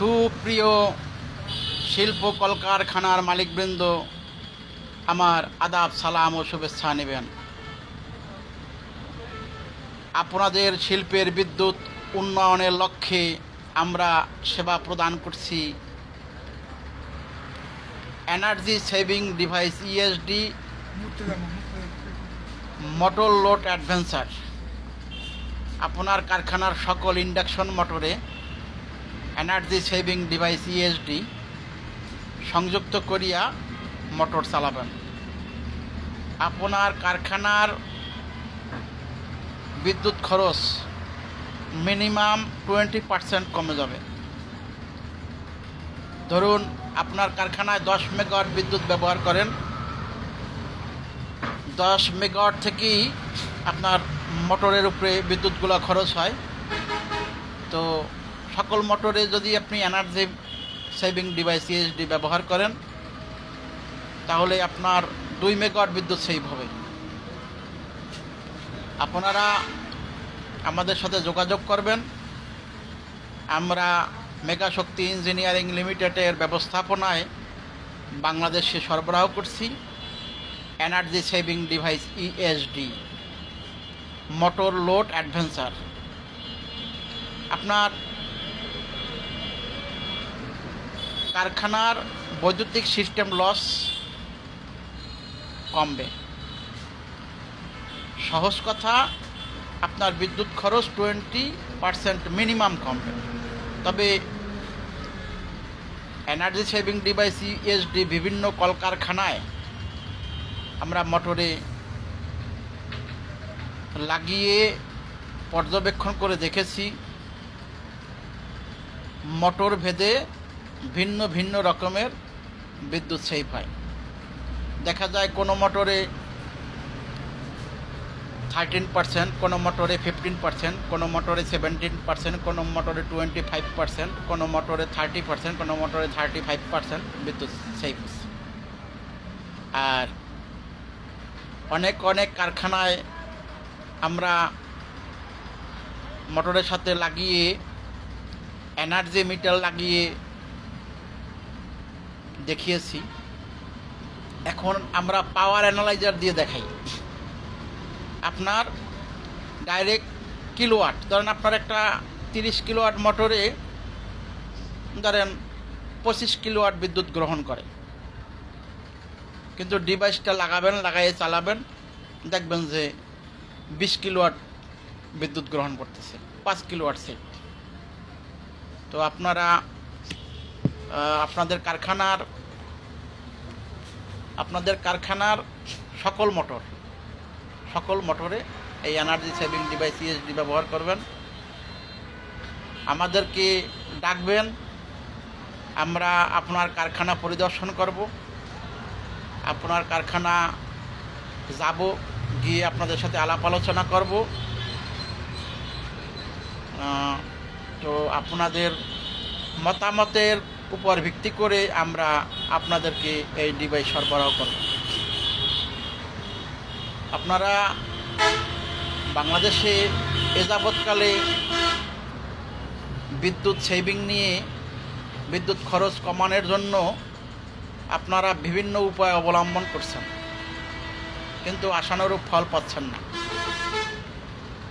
সুপ্রিয় শিল্প কলকারখানার মালিকবৃন্দ, আমার আদাব, সালাম ও শুভেচ্ছা নেবেন। আপনাদের শিল্পের বিদ্যুৎ উন্নয়নের লক্ষ্যে আমরা সেবা প্রদান করছি। Energy saving device ESD motor load adventure. আপনার কারখানার সকল ইন্ডাকশন মোটরে এনার্জি সেভিং ডিভাইস ইএসডি সংযুক্ত করিয়া মোটর চালাবেন। আপনার কারখানার বিদ্যুৎ খরচ মিনিমাম টোয়েন্টি পার্সেন্ট কমে যাবে। ধরুন, আপনার কারখানায় দশ মেগাওয়াট বিদ্যুৎ ব্যবহার করেন। দশ মেগাওয়াট থেকেই আপনার মোটরের উপরে বিদ্যুৎগুলো খরচ হয়। তো সকল মোটরে যদি আপনি এনার্জি সেভিং ডিভাইস ইএসডি ব্যবহার করেন, তাহলে আপনার দুই মেগাওয়াট বিদ্যুৎ সেভ হবে। আপনারা আমাদের সাথে যোগাযোগ করবেন। আমরা মেগা শক্তি ইঞ্জিনিয়ারিং লিমিটেডের ব্যবস্থাপনায় বাংলাদেশে সরবরাহ করছি। Energy saving device ESD motor load adventure. আপনার কারখানার বৈদ্যুতিক সিস্টেম লস কমবে। সহজ কথা, আপনার বিদ্যুৎ খরচ টোয়েন্টি পার্সেন্ট মিনিমাম কমবে। তবে এনার্জি সেভিং ডিভাইস ইএসডি বিভিন্ন কলকারখানায় আমরা মোটরে লাগিয়ে পর্যবেক্ষণ করে দেখেছি মোটর ভেদে ভিন্ন ভিন্ন রকমের বিদ্যুৎ সেভ হয় দেখা যায় কোনো মোটরে থার্টিন পার্সেন্ট কোনো মোটরে ফিফটিন পার্সেন্ট কোনো মোটরে সেভেন্টিন পার্সেন্ট কোনো মোটরে টোয়েন্টি ফাইভ পার্সেন্ট কোনো মোটরে থার্টি পার্সেন্ট কোনো মোটরে থার্টি ফাইভ পার্সেন্ট বিদ্যুৎ হচ্ছে আর অনেক অনেক কারখানায় আমরা মোটরের সাথে লাগিয়ে এনার্জি মিটার লাগিয়ে দেখিয়েছি। এখন আমরা পাওয়ার অ্যানালাইজার দিয়ে দেখাই। আপনার ডাইরেক্ট কিলোওয়াট ধরেন আপনার একটা তিরিশ কিলোওয়াট মোটরে ধরেন পঁচিশ কিলোওয়াট বিদ্যুৎ গ্রহণ করে। কিন্তু ডিভাইসটা লাগাবেন, লাগাইয়ে চালাবেন, দেখবেন যে বিশ কিলোওয়াট বিদ্যুৎ গ্রহণ করতেছে, পাঁচ কিলোওয়াট সেট তো আপনারা আপনাদের কারখানার আপনাদের কারখানার সকল মোটর, সকল মোটরে এই এনার্জি সেভিং ডিভাইস ইএসডি ব্যবহার করবেন। আমাদেরকে ডাকবেন। আমরা আপনার কারখানা পরিদর্শন করব। আপনার কারখানা যাব, গিয়ে আপনাদের সাথে আলাপ আলোচনা করব। তো আপনাদের মতামতের উপর ভিত্তি করে আমরা আপনাদেরকে এই ডিভাইস সরবরাহ করব। আপনারা বাংলাদেশে এ যাবৎকালে বিদ্যুৎ সেভিং নিয়ে বিদ্যুৎ খরচ কমানোর জন্য আপনারা বিভিন্ন উপায় অবলম্বন করছেন, কিন্তু আশানুরূপ ফল পাচ্ছেন না।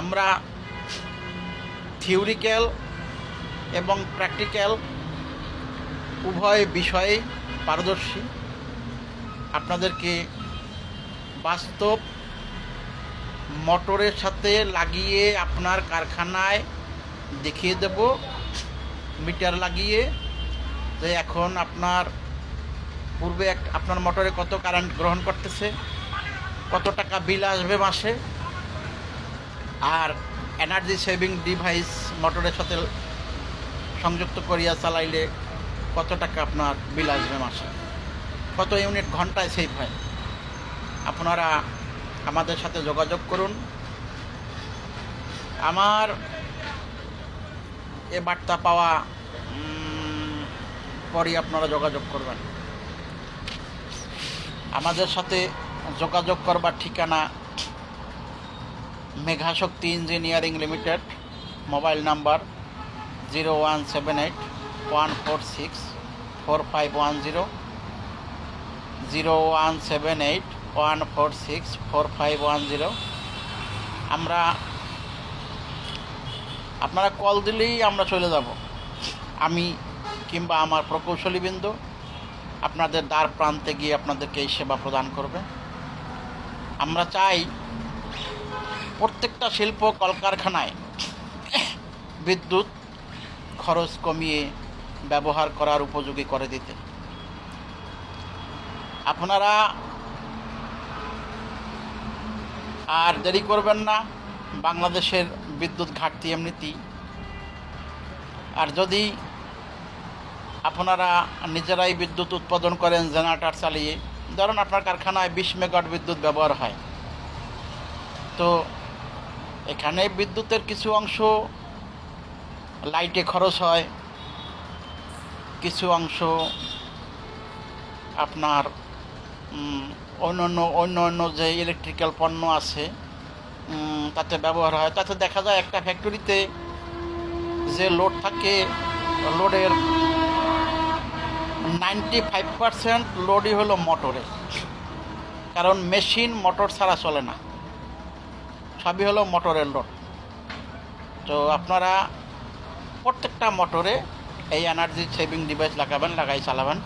আমরা থিওরিক্যাল এবং প্র্যাকটিক্যাল উভয় বিষয়ে পারদর্শী। আপনাদেরকে বাস্তব মোটরের সাথে লাগিয়ে আপনার কারখানায় দেখিয়ে দেব, মিটার লাগিয়ে, যে এখন আপনার পূর্বে এক, আপনার মোটরে কত কারেন্ট গ্রহণ করতেছে, কত টাকা বিল আসবে মাসে, আর এনার্জি সেভিং ডিভাইস মোটরের সাথে সংযুক্ত করিয়া চালাইলে কত টাকা আপনার বিল আসবে মাসে? কত ইউনিট ঘন্টায় সেভ হয়? আপনারা আমাদের সাথে যোগাযোগ করুন। আমার এ বার্তা পাওয়া পরই আপনারা যোগাযোগ করবেন। আমাদের সাথে যোগাযোগ করবার ঠিকানা Meghashakti engineering limited, mobile number zero one seven eight one four six four five one zero zero one seven eight one four six four five one zero আমরা, আপনারা কল দিলেই আমরা চলে যাব। আমি কিংবা আমার প্রকৌশলীবৃন্দ আপনাদের দ্বার প্রান্তে গিয়ে আপনাদেরকে এই সেবা প্রদান করবে। আমরা চাই প্রত্যেকটা শিল্প কলকারখানায় বিদ্যুৎ খরচ কমিয়ে ব্যবহার করার উপযোগী করে দিতে। আপনারা আর দেরি করবেন না, বাংলাদেশের বিদ্যুৎ ঘাটতি এমনিতেই। আর যদি আপনারা নিজেরাই বিদ্যুৎ উৎপাদন করেন, জেনারেটার চালিয়ে, ধরুন আপনার কারখানায় বিশ মেগাওয়াট বিদ্যুৎ ব্যবহার হয়, তো এখানে বিদ্যুতের কিছু অংশ লাইটে খরচ হয় কিছু অংশ আপনার অন্যান্য অন্য অন্য যে ইলেকট্রিক্যাল পণ্য আছে তাতে ব্যবহার হয়। তাতে দেখা যায় একটা ফ্যাক্টরিতে যে লোড থাকে লোডের নাইনটি ফাইভ পারসেন্ট লোডই হলো মোটরে কারণ মেশিন মোটর ছাড়া চলে না। সবই হলো মোটরের লোড তো আপনারা প্রত্যেকটা মোটরে এই এনার্জি সেভিং ডিভাইস লাগাবেন, লাগাই চালাবেন।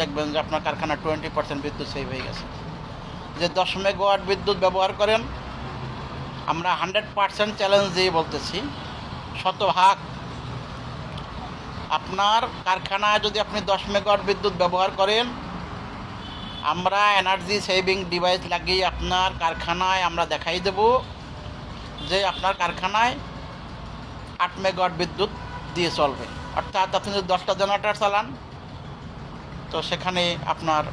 দেখবেন যে আপনার কারখানা টোয়েন্টি পার্সেন্ট বিদ্যুৎ সেভ হয়ে গেছে। যে দশ মেগাওয়াট বিদ্যুৎ ব্যবহার করেন, আমরা হান্ড্রেড পার্সেন্ট চ্যালেঞ্জ দিয়ে বলতেছি, শতভাগ আপনার কারখানায় যদি আপনি দশ মেগাওয়াট বিদ্যুৎ ব্যবহার করেন, আমরা এনার্জি সেভিং ডিভাইস লাগিয়ে আপনার কারখানায় আমরা দেখাই দেব যে আপনার কারখানায় আট মেগাওয়াট বিদ্যুৎ দিয়ে চলবে। অর্থাৎ আপনি যদি দশটা জেনারেটার চালান, তো সেখানে আপনার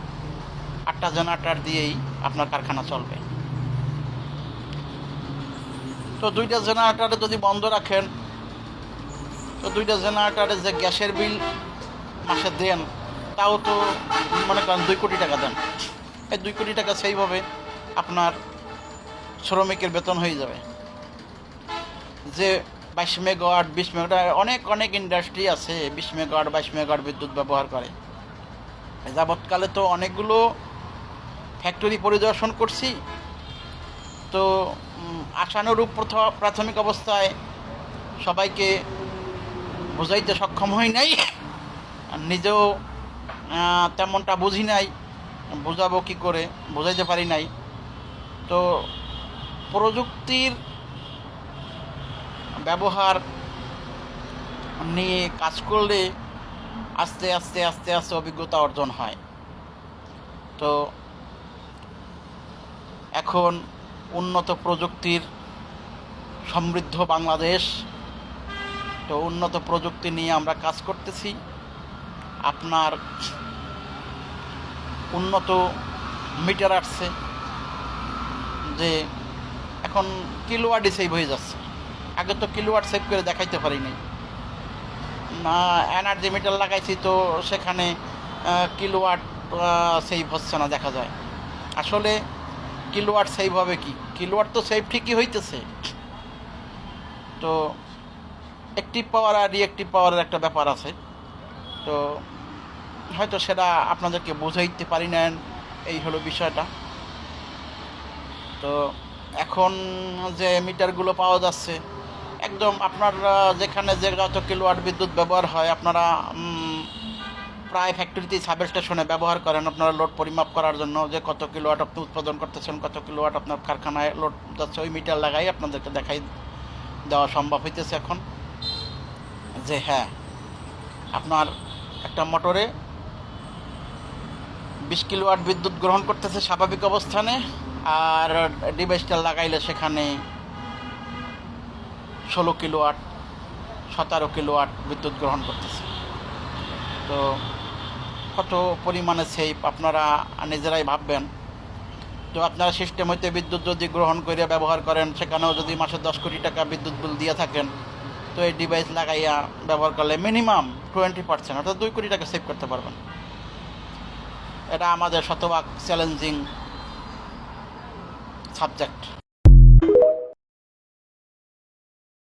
আটটা জেনারেটার দিয়েই আপনার কারখানা চলবে। তো দুইটা জেনারেটারে যদি বন্ধ রাখেন, তো দুইটা জেনারেটারে যে গ্যাসের বিল মাসে দেন, তাও তো মনে করেন দুই কোটি টাকা দেন। এই দুই কোটি টাকা সেইভাবে আপনার শ্রমিকের বেতন হয়ে যাবে। যে বাইশ মেগাওয়াট, বিশ মেগাওয়াট অনেক অনেক ইন্ডাস্ট্রি আছে বিশ মেগাওয়াট, বাইশ মেগাওয়াট বিদ্যুৎ ব্যবহার করে। যাবৎকালে তো অনেকগুলো ফ্যাক্টরি পরিদর্শন করছি। তো আশানুরূপ প্রথম প্রাথমিক অবস্থায় সবাইকে বোঝাইতে সক্ষম হই নাই। নিজেও তেমনটা বুঝি নাই। বোঝাবো কী করে? বোঝাইতে পারি নাই। তো, প্রযুক্তির ব্যবহার নিয়ে কাজ করলে আস্তে আস্তে আস্তে আস্তে অভিজ্ঞতা অর্জন হয়। তো এখন উন্নত প্রযুক্তির সমৃদ্ধ বাংলাদেশ, তো উন্নত প্রযুক্তি নিয়ে আমরা কাজ করতেছি। আপনার উন্নত মিটার আসছে, যে এখন কিলোয়াটই সেভ হয়ে যাচ্ছে। আগে তো কিলোয়াট সেভ করে দেখাইতে পারি নাই। এনার্জি মিটার লাগাইছি তো সেখানে কিলোয়াট সেভ হচ্ছে না দেখা যায়। আসলে কিলোয়াট সেভ হবে কি? কিলোয়াট তো সেভ ঠিকই হইতেছে। তো অ্যাক্টিভ পাওয়ার আর রিঅ্যাক্টিভ পাওয়ারের একটা ব্যাপার আছে। তো হয়তো সেটা আপনাদেরকে বোঝাইতে পারি না এই হলো বিষয়টা। তো এখন যে মিটারগুলো পাওয়া যাচ্ছে একদম আপনার যেখানে যে যত কিলোওয়াট বিদ্যুৎ ব্যবহার হয়, আপনারা প্রায় ফ্যাক্টরিতেই সাব স্টেশনে ব্যবহার করেন আপনারা লোড পরিমাপ করার জন্য, যে কত কিলোওয়াট আপনি উৎপাদন করতেছেন, কত কিলোওয়াট আপনার কারখানায় লোড যাচ্ছে, ওই মিটার লাগাই আপনাদেরকে দেখাই দেওয়া সম্ভব হইতেছে এখন। যে হ্যাঁ আপনার একটা মোটরে বিশ কিলোওয়াট বিদ্যুৎ গ্রহণ করতেছে স্বাভাবিক অবস্থানে, আর ডিভাইসটা লাগাইলে সেখানে ষোলো কিলোওয়াট সতেরো কিলোওয়াট বিদ্যুৎ গ্রহণ করতেছে। তো কত পরিমাণে সেফ আপনারা নিজেরাই ভাববেন তো আপনারা সিস্টেম হইতে বিদ্যুৎ যদি গ্রহণ করে ব্যবহার করেন, সেখানেও যদি মাসে দশ কোটি টাকা বিদ্যুৎ বিল দিয়ে থাকেন, তো এই ডিভাইস লাগাইয়া ব্যবহার করলে মিনিমাম টোয়েন্টি পার্সেন্ট অর্থাৎ দুই কোটি টাকা সেভ করতে পারবেন। এটা আমাদের শতভাগ চ্যালেঞ্জিং সাবজেক্ট